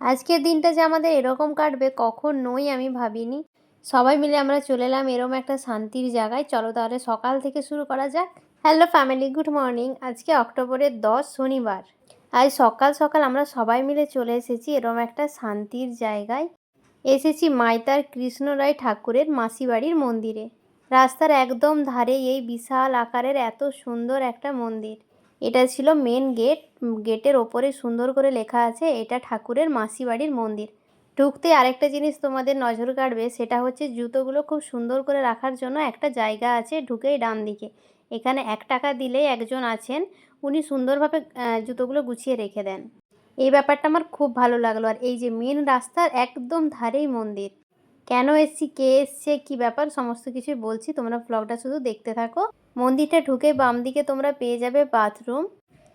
আজকের দিনটা যে আমাদের এরকম কাটবে কখন কখনোই আমি ভাবিনি। সবাই মিলে আমরা চলে এলাম এরম একটা শান্তির জায়গায়। চলো তাহলে সকাল থেকে শুরু করা যাক। হ্যালো ফ্যামিলি গুড মর্নিং আজকে অক্টোবরের দশ, শনিবার। আজ সকাল সকাল আমরা সবাই মিলে চলে এসেছি এরম একটা শান্তির জায়গায়। এসেছি মাইতার কৃষ্ণ রায় ঠাকুরের মাসিবাড়ির মন্দিরে। রাস্তার একদম ধারে এই বিশাল আকারের এত সুন্দর একটা মন্দির। এটা ছিল মেন গেট গেটের ওপরে সুন্দর করে লেখা আছে, এটা ঠাকুরের মাসিবাড়ির মন্দির। ঢুকতে আরেকটা জিনিস তোমাদের নজর কাড়বে, সেটা হচ্ছে জুতোগুলো খুব সুন্দর করে রাখার জন্য একটা জায়গা আছে ঢুকেই ডান দিকে এখানে এক টাকা দিলেই একজন আছেন, উনি সুন্দরভাবে জুতোগুলো গুছিয়ে রেখে দেন। এই ব্যাপারটা আমার খুব ভালো লাগল, আর এই যে মেন রাস্তার একদম ধারেই মন্দির। কেন এসছি, কে এসছে, কী ব্যাপার, সমস্ত কিছুই বলছি, তোমরা ব্লগটা শুধু দেখতে থাকো। মন্দিরটা ঢুকে বাম দিকে তোমরা পেয়ে যাবে বাথরুম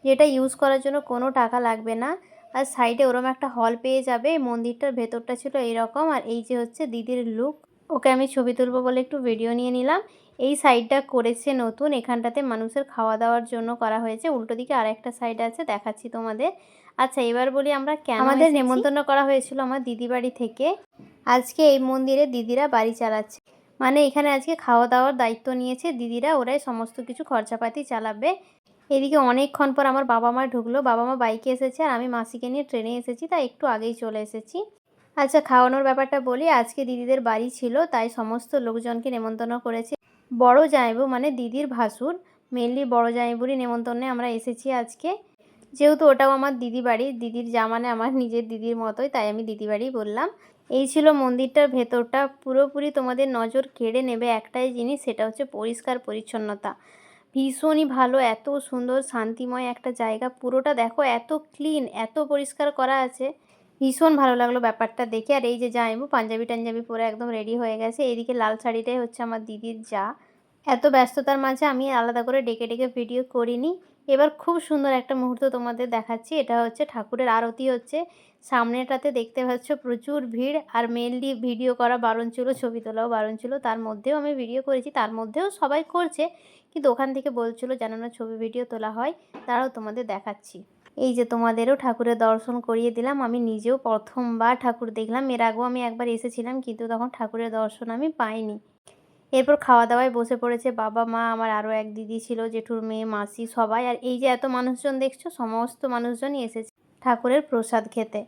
যেটা ইউজ করার জন্য কোনো টাকা লাগবে না। আর সাইডে ওরম একটা হল পেয়ে যাবে এই মন্দিরটার ভেতরটা ছিল এইরকম আর এই যে হচ্ছে দিদির লুক ওকে আমি ছবি তুলবো বলে একটু ভিডিও নিয়ে নিলাম। এই সাইডটা করেছে নতুন এখানটাতে মানুষের খাওয়া দাওয়ার জন্য করা হয়েছে। উল্টো দিকে আর একটা সাইড আছে দেখাচ্ছি তোমাদের। আচ্ছা এবার বলি আমরা কেন আমাদের নেমন্তন্ন করা হয়েছিল আমার দিদি বাড়ি থেকে। আজকে এই মন্দিরে দিদিরা বাড়ি চালাচ্ছে। মানে এখানে আজকে খাওয়া দাওয়ার দায়িত্ব নিয়েছে দিদিরা, ওরাই সমস্ত কিছু খরচাপাতি চালাবে। এদিকে অনেকক্ষণ পর আমার বাবা মা ঢুকলো, বাবা মা বাইকে এসেছে আর আমি মাসিকে নিয়ে ট্রেনে এসেছি, তাই একটু আগেই চলে এসেছি। আচ্ছা খাওয়ানোর ব্যাপারটা বলি, আজকে দিদিদের বাড়ি ছিল, তাই সমস্ত লোকজনকে নেমন্তন্ন করেছে। বড় জামাইবু মানে দিদির ভাসুর, মেনলি বড় জামাইবুরই নেমন্তন্নে আমরা এসেছি আজকে। যেহেতু ওটাও আমার দিদি বাড়ি, দিদির যা মানে আমার নিজের দিদির মতোই, তাই আমি দিদি বাড়ি বললাম। এই ছিল মন্দিরটার ভেতরটা। পুরোপুরি তোমাদের নজর কেড়ে নেবে একটাই জিনিস, সেটা হচ্ছে পরিষ্কার পরিচ্ছন্নতা। ভীষণই ভালো, এত সুন্দর, শান্তিময় একটা জায়গা। পুরোটা দেখো, এত ক্লিন এত পরিষ্কার করা আছে। ভীষণ ভালো লাগল ব্যাপারটা দেখে। আর এই যে যাইবো পাঞ্জাবি টাঞ্জাবি পরে একদম রেডি হয়ে গেছে। এদিকে লাল শাড়িটাই হচ্ছে আমার দিদির যা। এত ব্যস্ততার মাঝে আমি আলাদা করে ডেকে ডেকে ভিডিও করিনি। এবার খুব সুন্দর একটা মুহূর্ত তোমাদের দেখাচ্ছি। এটা হচ্ছে ঠাকুরের আরতি হচ্ছে। সামনেটাতে দেখতে পাচ্ছ প্রচুর ভিড় আর মেনলি ভিডিও করা বারণ ছিল ছবি তোলাও বারণ ছিল তার মধ্যেও আমি ভিডিও করেছি, তার মধ্যেও সবাই করছে। কিন্তু ওখান থেকে বলছিল যেন না ছবি ভিডিও তোলা হয়, তারাও তোমাদের দেখাচ্ছি। এই যে তোমাদেরও ঠাকুরের দর্শন করিয়ে দিলাম। আমি নিজেও প্রথমবার ঠাকুর দেখলাম। এর আগেও আমি একবার এসেছিলাম, কিন্তু তখন ঠাকুরের দর্শন আমি পাইনি। এরপর খাওয়া দাওয়ায় বসে পড়েছে বাবা, মা, আমার আরও এক দিদি ছিল, জেঠুর মেয়ে, মাসি, সবাই। আর এই যে এত মানুষজন দেখছ, সমস্ত মানুষজনই এসেছে ঠাকুরের প্রসাদ খেতে।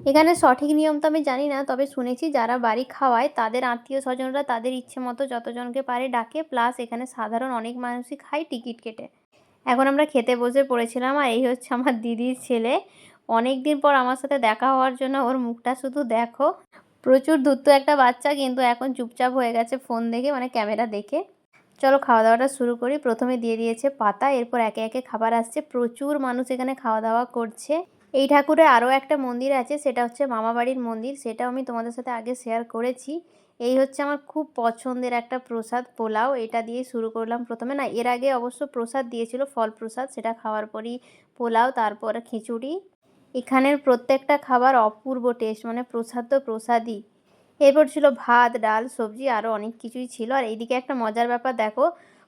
এখানে সঠিক নিয়ম তো আমি জানি না, তবে শুনেছি যারা বাড়ি খাওয়ায়, তাদের আত্মীয় স্বজনরা তাদের ইচ্ছে মতো যতজনকে পারে ডাকে, প্লাস এখানে সাধারণ অনেক মানুষই খায় টিকিট কেটে। এখন আমরা খেতে বসে পড়েছিলাম, আর এই হচ্ছে আমার দিদির ছেলে। অনেক দিন পর আমার সাথে দেখা হওয়ার জন্য ওর মুখটা শুধু দেখো। প্রচুর ধূর্ত একটা বাচ্চা, কিন্তু এখন চুপচাপ হয়ে গেছে ফোন দেখে মানে ক্যামেরা দেখে। চলো খাওয়া দাওয়াটা শুরু করি। প্রথমে দিয়ে দিয়েছে পাতা, এরপর একে একে খাবার আসছে। প্রচুর মানুষ এখানে খাওয়া দাওয়া করছে। এই ঠাকুরের আরও একটা মন্দির আছে, সেটা হচ্ছে মামাবাড়ির মন্দির। সেটাও আমি তোমাদের সাথে আগে শেয়ার করেছি। এই হচ্ছে আমার খুব পছন্দের একটা প্রসাদ, পোলাও। এটা দিয়ে শুরু করলাম প্রথমে। না, এর আগে অবশ্য প্রসাদ দিয়েছিল, ফল প্রসাদ। সেটা খাওয়ার পরই পোলাও, তারপর খিচুড়ি। এখানের প্রত্যেকটা খাবার অপূর্ব টেস্ট মানে প্রসাদ তো প্রসাদই। এরপর ছিল ভাত, ডাল, সবজি আরও অনেক কিছুই ছিল। আর এইদিকে একটা মজার ব্যাপার দেখো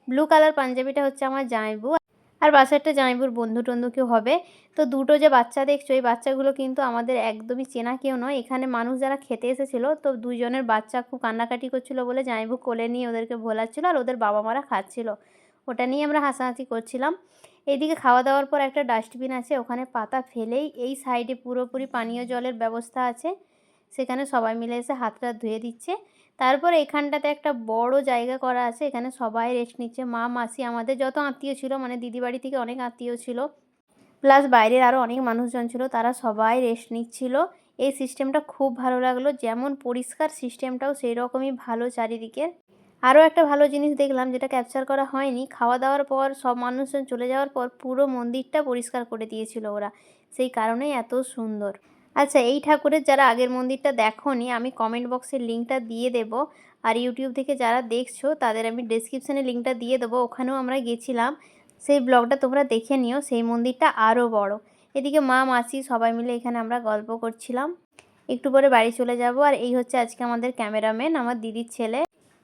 ব্লু কালার পাঞ্জাবিটা হচ্ছে আমার জামাইবু আর বাসারটা জামাইবুর বন্ধু টন্ধু কেউ হবে। তো দুটো যে বাচ্চা দেখছ, এই বাচ্চাগুলো কিন্তু আমাদের একদমই চেনা কেউ নয়। এখানে মানুষ যারা খেতে এসেছিল, তো দুজনের বাচ্চা খুব কান্নাকাটি করছিল বলে জামাইবু কোলে নিয়ে ওদেরকে ভোলাচ্ছিল আর ওদের বাবা মারা খাচ্ছিল। ওটা নিয়ে আমরা হাসাহাসি করছিলাম। এইদিকে খাওয়া দাওয়ার পর একটা ডাস্টবিন আছে, ওখানে পাতা ফেলেই এই সাইডে পুরোপুরি পানীয় জলের ব্যবস্থা আছে। সেখানে সবাই মিলে এসে হাতটা ধুয়ে দিচ্ছে। তারপর এখানটাতে একটা বড় জায়গা করা আছে, এখানে সবাই রেস্ট নিচ্ছে। মা, মাসি আমাদের যত আত্মীয় ছিল মানে দিদি বাড়ি থেকে অনেক আত্মীয় ছিল, প্লাস বাইরের আরও অনেক মানুষজন ছিল, তারা সবাই রেস্ট নিচ্ছিল। এই সিস্টেমটা খুব ভালো লাগল, যেমন পরিষ্কার সিস্টেমটাও সেই রকমই ভালো চারিদিকে আরও একটা ভালো জিনিস দেখলাম যেটা ক্যাপচার করা হয়নি, খাওয়া দাওয়ার পর, সব মানুষজন চলে যাওয়ার পর পুরো মন্দিরটা পরিষ্কার করে দিয়েছিল ওরা। সেই কারণেই এত সুন্দর। আচ্ছা এই ঠাকুরের যারা আগের মন্দিরটা দেখোনি, আমি কমেন্ট বক্সের লিঙ্কটা দিয়ে দেবো। আর ইউটিউব থেকে যারা দেখছ, তাদের আমি ডেসক্রিপশানে লিঙ্কটা দিয়ে দেবো। ওখানেও আমরা গেছিলাম। সেই ব্লগটা তোমরা দেখে নিও, সেই মন্দিরটা আরও বড়। এদিকে মা, মাসি সবাই মিলে এখানে আমরা গল্প করছিলাম। একটু পরে বাড়ি চলে যাব। আর এই হচ্ছে আজকে আমাদের ক্যামেরাম্যান আমার দিদির ছেলে।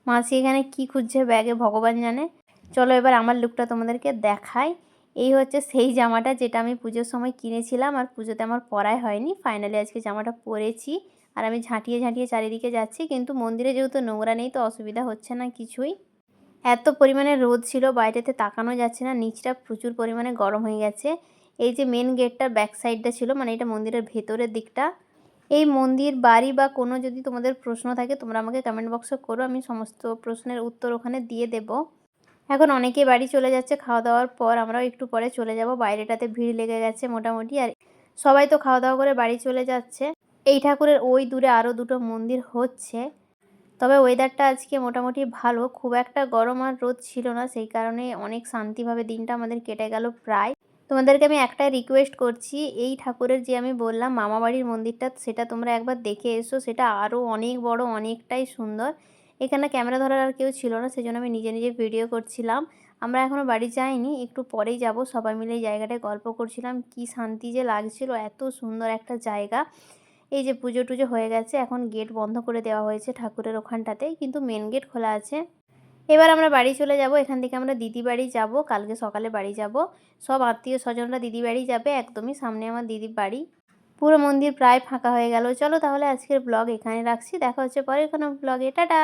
মাসি এখানে কি খুঁজছে ব্যাগে ভগবান জানে। চলো এবার আমার লুকটা তোমাদেরকে দেখাই। এই হচ্ছে সেই জামাটা যেটা আমি পুজোর সময় কিনেছিলাম আর পুজোতে আমার পরাই হয়নি। ফাইনালি আজকে জামাটা পরেছি আর আমি ঝাঁটিয়ে ঝাঁটিয়ে চারিদিকে যাচ্ছি। কিন্তু মন্দিরে যেহেতু নোংরা নেই তো অসুবিধা হচ্ছে না কিছুই। এত পরিমাণে রোদ ছিল, বাইরেতে তাকানো যাচ্ছে না। নিচটা প্রচুর পরিমাণে গরম হয়ে গেছে। এই যে মেন গেটটার ব্যাক সাইডটা ছিল মানে এটা মন্দিরের ভেতরের দিকটা। এই মন্দির, বাড়ি বা কোনো যদি তোমাদের প্রশ্ন থাকে, তোমরা আমাকে কমেন্ট বক্সে করো, আমি সমস্ত প্রশ্নের উত্তর ওখানে দিয়ে দেব। এখন অনেকেই বাড়ি চলে যাচ্ছে, খাওয়া দাওয়ার পর আমরাও একটু পরে চলে যাব। বাইরেটাতে ভিড় লেগে গেছে মোটামুটি, আর সবাই তো খাওয়া দাওয়া করে বাড়ি চলে যাচ্ছে। এই ঠাকুরের ওই দূরে আরও দুটো মন্দির হচ্ছে। তবে ওয়েদারটা আজকে মোটামুটি ভালো, খুব একটা গরম আর রোদ ছিল না, সেই কারণে অনেক শান্তিভাবে দিনটা আমাদের কেটে গেল প্রায়। তোমাদেরকে আমি একটাই রিকোয়েস্ট করছি, এই ঠাকুরের যে আমি বললাম মামাবাড়ির মন্দিরটা, সেটা তোমরা একবার দেখে এসো, সেটা আরও অনেক বড়, অনেকটাই সুন্দর। এখানে ক্যামেরা ধরার আর কেউ ছিল না, সেজন্য আমি নিজে নিজে ভিডিও করছিলাম। আমরা এখনও বাড়ি যাইনি, একটু পরেই যাব, সবাই মিলে এই জায়গাটায় গল্প করছিলাম, কি শান্তি যে লাগছিল, এত সুন্দর একটা জায়গা। এই যে পুজো টুজো হয়ে গেছে, এখন গেট বন্ধ করে দেওয়া হয়েছে ঠাকুরের ওখানটাতে কিন্তু মেন গেট খোলা আছে। এবার আমরা বাড়ি চলে যাব। এখান থেকে আমরা দিদি বাড়ি যাব। কালকে সকালে বাড়ি যাব। সব আত্মীয় স্বজনরা দিদি বাড়ি যাবে একদমই। সামনে আমার দিদির বাড়ি। পুরো মন্দির প্রায় ফাঁকা হয়ে গেল। চলো তাহলে আজকের ব্লগ এখানে রাখছি। দেখা হচ্ছে পরে কোনো ব্লগে টাটা!